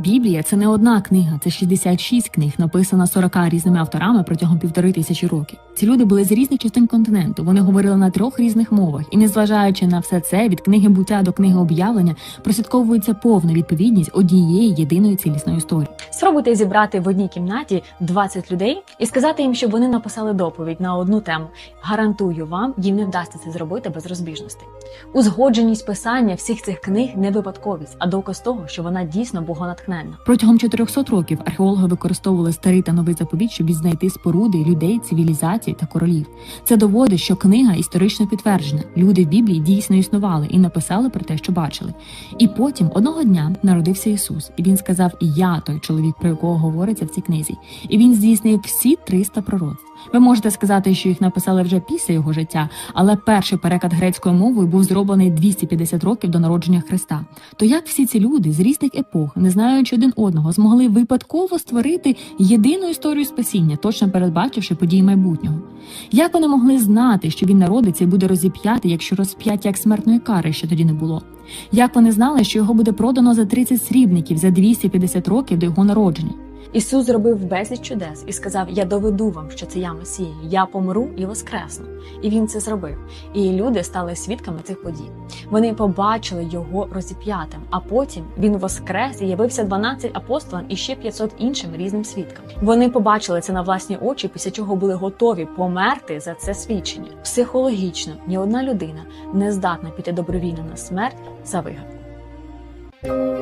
Біблія це не одна книга, це 66 книг, написана 40 різними авторами протягом півтори тисячі років. Ці люди були з різних частин континенту. Вони говорили на трьох різних мовах, і незважаючи на все це, від книги буття до книги об'явлення прослідковується повна відповідність однієї єдиної цілісної історії. Спробуйте зібрати в одній кімнаті 20 людей і сказати їм, щоб вони написали доповідь на одну тему. Гарантую вам, їм не вдасться це зробити без розбіжностей. Узгодженість писання всіх цих книг не випадковість, а доказ того, що вона дійсно богонатхненна. Протягом 400 років археологи використовували старий та новий заповідь, щоб відзнайти споруди людей, цивілізацій та королів. Це доводить, що книга історично підтверджена. Люди в Біблії дійсно існували і написали про те, що бачили. І потім одного дня народився Ісус, і він сказав: Я той чоловік, про якого говориться в цій книзі, і він здійснив всі 300 пророцтв. Ви можете сказати, що їх написали вже після його життя, але перший переклад грецькою мовою був зроблений 250 років до народження Христа. То як всі ці люди з різних епох, не знаючи один одного, змогли випадково створити єдину історію спасіння, точно передбачивши події майбутнього? Як вони могли знати, що він народиться і буде розіп'ятий, якщо розп'яття як смертної кари ще тоді не було? Як вони знали, що його буде продано за 30 срібників за 250 років до його народження? Ісус зробив безліч чудес і сказав: Я доведу вам, що це я Месія, я помру і воскресну. І він це зробив. І люди стали свідками цих подій. Вони побачили його розіп'ятим, а потім він воскрес і явився 12 апостолам і ще 500 іншим різним свідкам. Вони побачили це на власні очі, після чого були готові померти за це свідчення. Психологічно ні одна людина не здатна піти добровільно на смерть за вигадку.